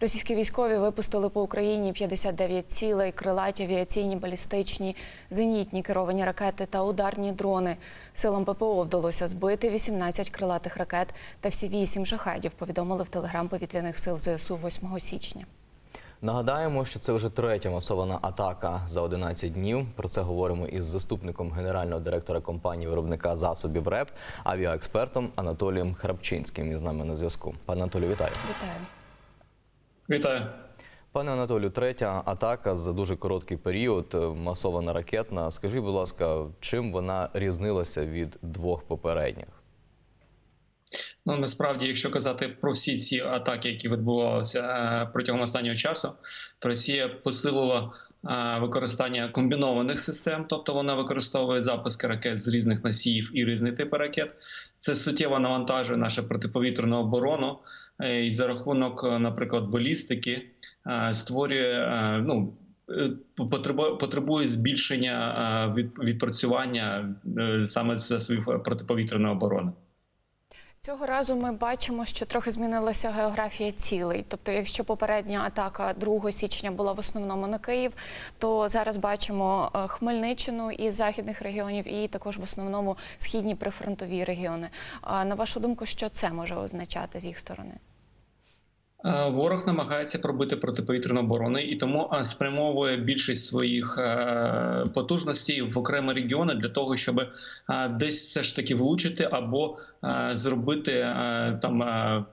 Російські військові випустили по Україні 59 цілей, крилаті авіаційні, балістичні, зенітні керовані ракети та ударні дрони. Силам ППО вдалося збити 18 крилатих ракет та всі 8 шахедів, повідомили в телеграм повітряних сил ЗСУ 8 січня. Нагадаємо, що це вже третя масована атака за 11 днів. Про це говоримо із заступником генерального директора компанії виробника засобів РЕП, авіаекспертом Анатолієм Храпчинським. Із нами на зв'язку. Пане Анатолію, вітаю. Вітаю. Вітаю. Пане Анатолію, третя атака за дуже короткий період, е, масована ракетна. Скажіть, будь ласка, чим вона різнилася від двох попередніх? Ну насправді, якщо казати про всі ці атаки, які відбувалися е, протягом останнього часу, то Росія посилила е, використання комбінованих систем, тобто вона використовує запуски ракет з різних носіїв і різних типів ракет. Це суттєво навантажує нашу протиповітряну оборону, е, і за рахунок, наприклад, балістики створює ну. Потребує потребує збільшення від, відпрацювання саме з своєї протиповітряної оборони. Цього разу ми бачимо, що трохи змінилася географія цілей. Тобто, якщо попередня атака 2 січня була в основному на Київ, то зараз бачимо е, Хмельниччину із західних регіонів і також в основному східні прифронтові регіони. А на вашу думку, що це може означати з їх сторони? Е, Ворог намагається пробити протиповітряну оборону і тому е, спрямовує більшість своїх е, потужностей в окремі регіони для того, щоб десь все ж таки влучити або зробити там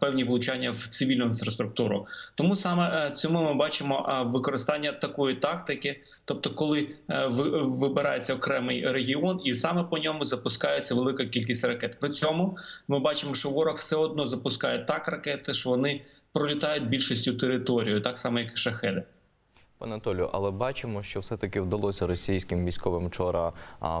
певні влучання в цивільну інфраструктуру. Тому саме цьому ми бачимо використання такої тактики, тобто, коли вибирається окремий регіон, і саме по ньому запускається велика кількість ракет. При цьому ми бачимо, що ворог все одно запускає так ракети, що вони пролітають більшістю територію, так само як і шахеди. Пане Анатолію, але бачимо, що все-таки вдалося російським військовим вчора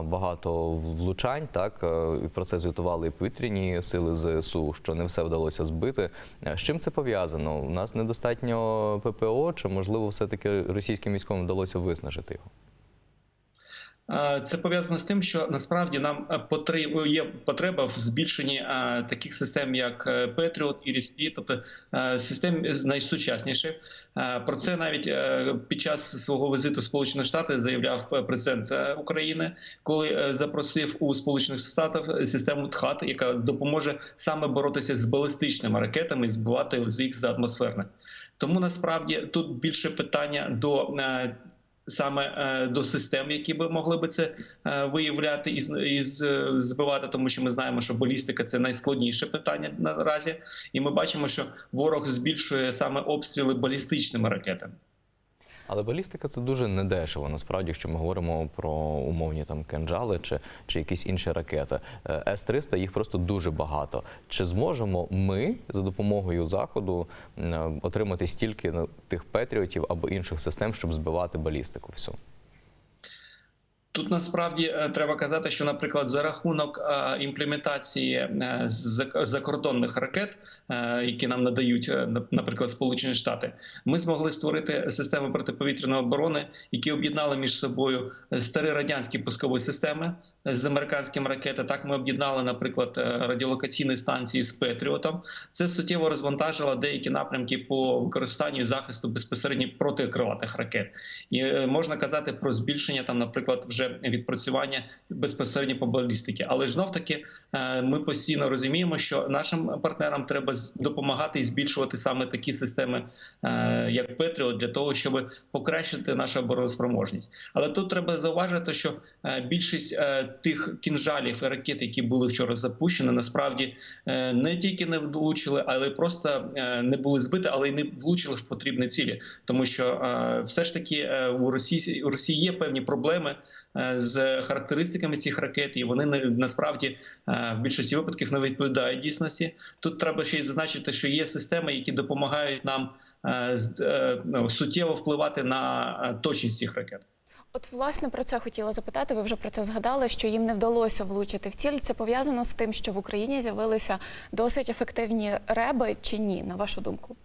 багато влучань. Так е, і про це звітували і повітряні сили ЗСУ, що не все вдалося збити. Е, З чим це пов'язано? У нас недостатньо ППО, чи можливо все-таки російським військовим вдалося виснажити його? Це пов'язано з тим, що насправді нам е, є потреба в збільшенні е, таких систем, як е, Patriot і RIS-T, тобто систем найсучасніших. Про це навіть під час свого візиту в Сполучені Штати заявляв президент України, коли запросив у Сполучених Штатів систему ТХАТ, яка допоможе саме боротися з балістичними ракетами і збивати їх з атмосферних. Тому насправді тут більше питання до саме е, до систем, які би могли би це е, виявляти і, з- збивати, тому що ми знаємо, що балістика це найскладніше питання наразі, і ми бачимо, що ворог збільшує саме обстріли балістичними ракетами. Але балістика це дуже недешево. Насправді, якщо ми говоримо про умовні там кенджали чи, чи якісь інші ракети. Е, С-300 їх просто дуже багато. Чи зможемо ми за допомогою заходу отримати стільки ну, тих петріотів або інших систем, щоб збивати балістику всю? Тут насправді е, треба казати, що, наприклад, за рахунок е, імплементації е, закордонних ракет, які нам надають, наприклад, Сполучені Штати, ми змогли створити системи протиповітряної оборони, які об'єднали між собою старі радянські пускові системи з американськими ракетами. Так ми об'єднали, наприклад, радіолокаційні станції з Петріотом. Це суттєво розвантажило деякі напрямки по використанню захисту безпосередньо протикрилатих ракет. І можна казати про збільшення там, наприклад, вже відпрацювання безпосередньо по балістики. Але ж знов таки е, ми постійно розуміємо, що нашим партнерам треба допомагати і збільшувати саме такі системи, е, як Петріот, для того, щоб покращити нашу обороноспроможність. Але тут треба зауважити, що е, більшість тих кінжалів і ракет, які були вчора запущені, насправді не тільки не влучили, але просто не були збиті, але й не влучили в потрібні цілі, тому що все ж таки у Росії у Росії є певні проблеми з характеристиками цих ракет, і вони насправді е, в більшості випадків не відповідають дійсності. Тут треба ще й зазначити, що є системи, які допомагають нам е, е, ну, суттєво впливати на е, точність цих ракет. От власне про це хотіла запитати. Ви вже про це згадали, що їм не вдалося влучити в ціль. Це пов'язано з тим, що в Україні з'явилися досить ефективні реби чи ні, на вашу думку?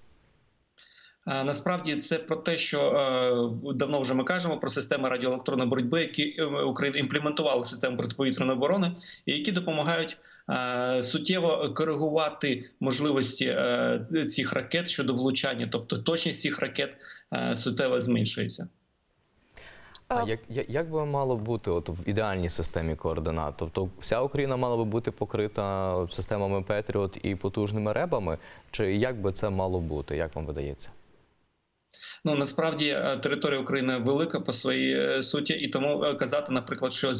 Е, Насправді це про те, що е, давно вже ми кажемо про системи радіоелектронної боротьби, які е, Україна імплементувала систему протиповітряної оборони, і які допомагають суттєво коригувати можливості цих ракет щодо влучання, тобто точність цих ракет суттєво зменшується. А як, як, як би мало бути от в ідеальній системі координат? Тобто вся Україна мала би бути покрита системами Петріот і потужними ребами? Чи як би це мало бути? Як вам видається? Ну насправді е, територія України велика по своїй е, суті, і тому е, казати, наприклад, що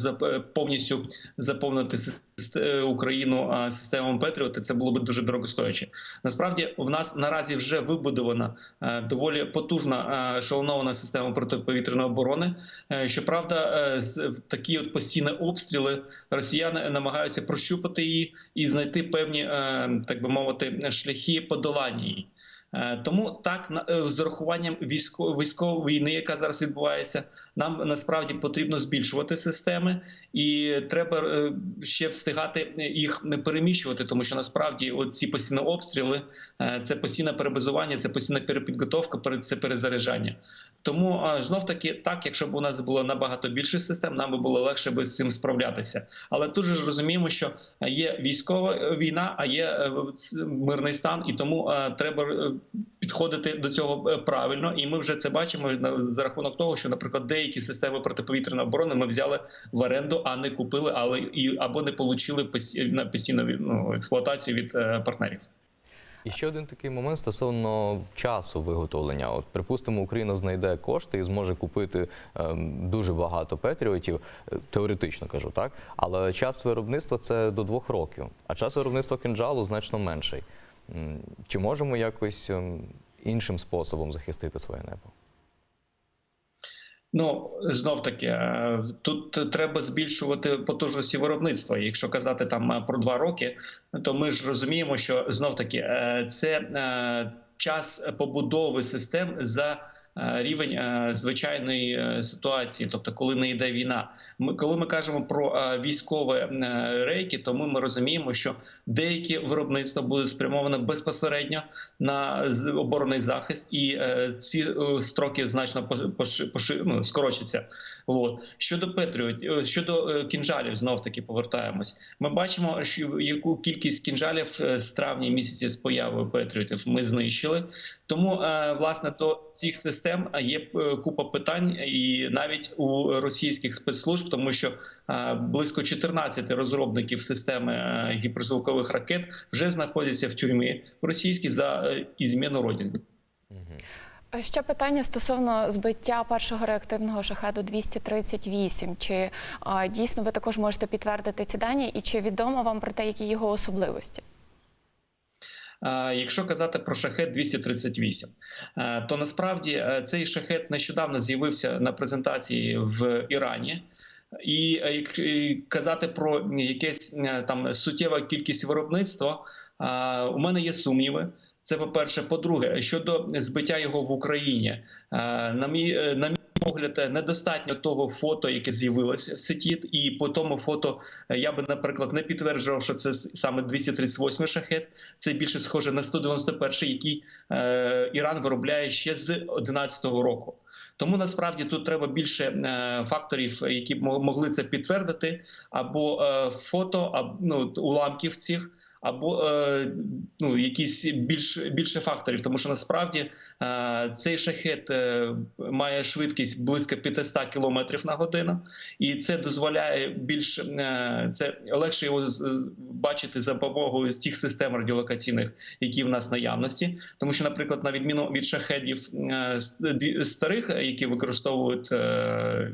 повністю заповнити Україну системами Петріоти, це було б дуже дорогостояче. Насправді, в нас наразі вже вибудована доволі потужна шалонована система протиповітряної оборони. Щоправда, такі от постійні обстріли росіяни намагаються прощупати її і знайти певні, так би мовити, шляхи подолання її. Е, Тому так е, з урахуванням військової війни, яка зараз відбувається, нам насправді потрібно збільшувати системи, і треба е, ще встигати їх не переміщувати, тому що насправді ці постійні обстріли це постійне перебазування, це постійна перепідготовка, пере- це перезаряджання. Тому знов таки, так, якщо б у нас було набагато більше систем, нам би було легше би з цим справлятися. Але тут же ж розуміємо, що є військова війна, а є мирний стан, і тому треба підходити до цього е, правильно. І ми вже це бачимо за рахунок того, що, наприклад, деякі системи протиповітряної оборони ми взяли в оренду, а не купили, але і або не отримали на постійну ну, експлуатацію від е, партнерів. І ще один такий момент стосовно часу виготовлення. От, припустимо, Україна знайде кошти і зможе купити ем, дуже багато петріотів, е, теоретично кажу, так? Але час виробництва це до двох років, а час виробництва кинджалу значно менший. Чи можемо якось ем, іншим способом захистити своє небо? Ну знов таки е, тут треба збільшувати потужності виробництва. Якщо казати там е, про два роки, то ми ж розуміємо, що знов таки е, це час побудови систем за рівень е, звичайної е, ситуації, тобто коли не йде війна. Ми коли ми кажемо про е, військові е, рейки, то ми, ми розуміємо, що деякі виробництва будуть спрямовані безпосередньо на оборонний захист, і е, ці е, строки значно ну, скорочаться. Щодо Петріот, е, щодо е, кінжалів, знов таки повертаємось. Ми бачимо, що яку кількість кінжалів е, з травня місяця з появою Петріотів ми знищили. Тому е, власне до цих систем є е, купа питань, і навіть у російських спецслужб, тому що е, близько 14 розробників системи е, гіперзвукових ракет вже знаходяться в тюрмі російській за ізміну родини. Ще питання стосовно збиття першого реактивного шахеду 238. Чи а, дійсно ви також можете підтвердити ці дані, і чи відомо вам про те, які його особливості? Якщо казати про шахет 238, е, то насправді е, цей шахет нещодавно з'явився на презентації в Ірані. І е, казати про якесь там суттєва кількість виробництва, у мене є сумніви. Це по-перше. По-друге, щодо збиття його в Україні, на мій е, на мій погляд, е, недостатньо того фото, яке з'явилося в сеті, і по тому фото е, я би, наприклад, не підтверджував, що це саме 238 шахет. Це більше схоже на 191, який е, Іран виробляє ще з 2011 року. Тому насправді тут треба більше е, факторів, які б могли це підтвердити, або фото, або ну, уламків цих, або е, ну, якісь більш більше факторів. Тому що насправді е, цей шахет е, має швидкість близько 500 км на годину, і це дозволяє більш е, це легше його бачити за допомогою тих систем радіолокаційних, які в нас наявності. Тому що, наприклад, на відміну від шахедів е, старих, які використовують е,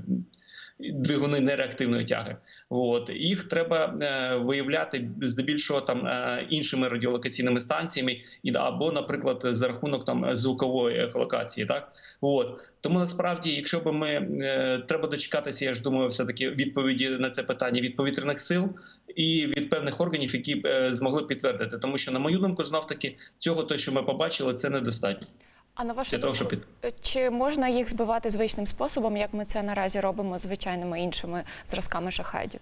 двигуни нереактивної тяги, от їх треба е, виявляти здебільшого там е, іншими радіолокаційними станціями, і або, наприклад, за рахунок там звукової ехолокації. Так от тому насправді, якщо б ми е, треба дочекатися, я ж думаю, все таки відповіді на це питання від повітряних сил і від певних органів, які б е, змогли підтвердити, тому що на мою думку, знов таки цього, то що ми побачили, це недостатньо. А на вашу того, думку, щоб під- чи можна їх збивати звичним способом, як ми це наразі робимо звичайними іншими зразками шахедів?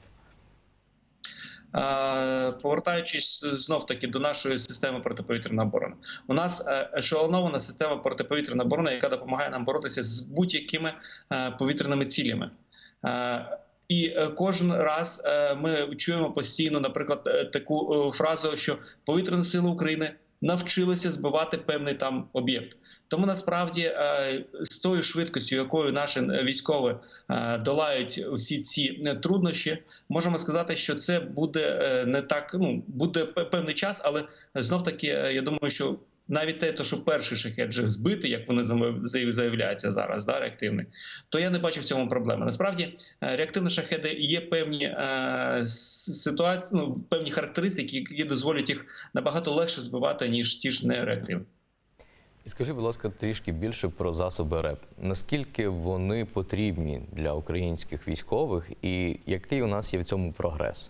Е, Повертаючись знов таки до нашої системи протиповітряної оборони, у нас е, ешелонована система протиповітряної оборони, яка допомагає нам боротися з будь-якими е, повітряними цілями. Е, І е, кожен раз е, ми чуємо постійно, наприклад, е, таку е, фразу, що повітряні сили України навчилися збивати певний там об'єкт. Тому насправді е, з тою швидкістю, якою наші військові е, долають усі ці е, труднощі, можемо сказати, що це буде е, не так. Ну буде певний час, але знов таки е, я думаю, що. Навіть те, що перший шахет вже збитий, як вони заявляються зараз, да, реактивний, то я не бачу в цьому проблеми. Насправді, е, реактивні шахеди є певні е, ситуації, ну, певні характеристики, які дозволять їх набагато легше збивати, ніж ті ж нереактивні. І скажи, будь ласка, трішки більше про засоби РЕП. Наскільки вони потрібні для українських військових, і який у нас є в цьому прогрес?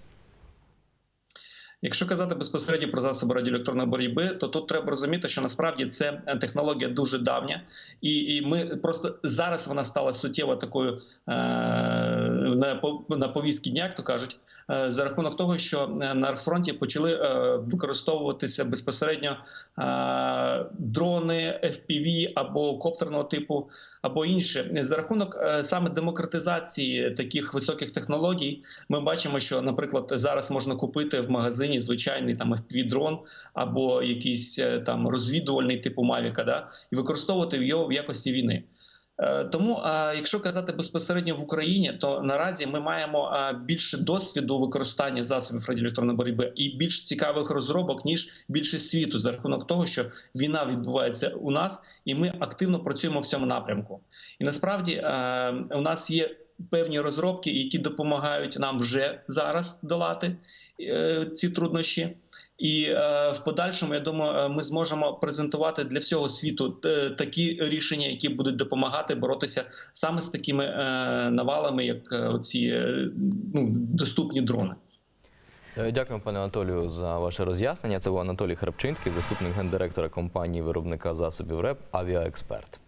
Якщо казати безпосередньо про засоби радіоелектронної боротьби, то тут треба розуміти, що насправді це е, технологія дуже давня, і, і ми просто зараз вона стала суттєво такою е, на, на повістки дня, як то кажуть, е, за рахунок того, що е, на фронті почали е, використовуватися безпосередньо дрони FPV або коптерного типу, або інше. За рахунок саме демократизації таких високих технологій, ми бачимо, що, наприклад, зараз можна купити в магазині звичайний там FPV-дрон або якийсь там розвідувальний типу Мавіка, да, і використовувати його в якості війни. Е, Тому, е, якщо казати безпосередньо в Україні, то наразі ми маємо е, більше досвіду використання засобів радіоелектронної боротьби і більш цікавих розробок ніж більшість світу за рахунок того, що війна відбувається у нас, і ми активно працюємо в цьому напрямку. І насправді у нас є певні розробки, які допомагають нам вже зараз долати е, ці труднощі. І е, в подальшому, я думаю, е, ми зможемо презентувати для всього світу такі рішення, які будуть допомагати боротися саме з такими навалами, як ці ну, доступні дрони. Дякую, пане Анатолію, за ваше роз'яснення. Це був Анатолій Храпчинський, заступник гендиректора компанії виробника засобів РЕП Авіаексперт.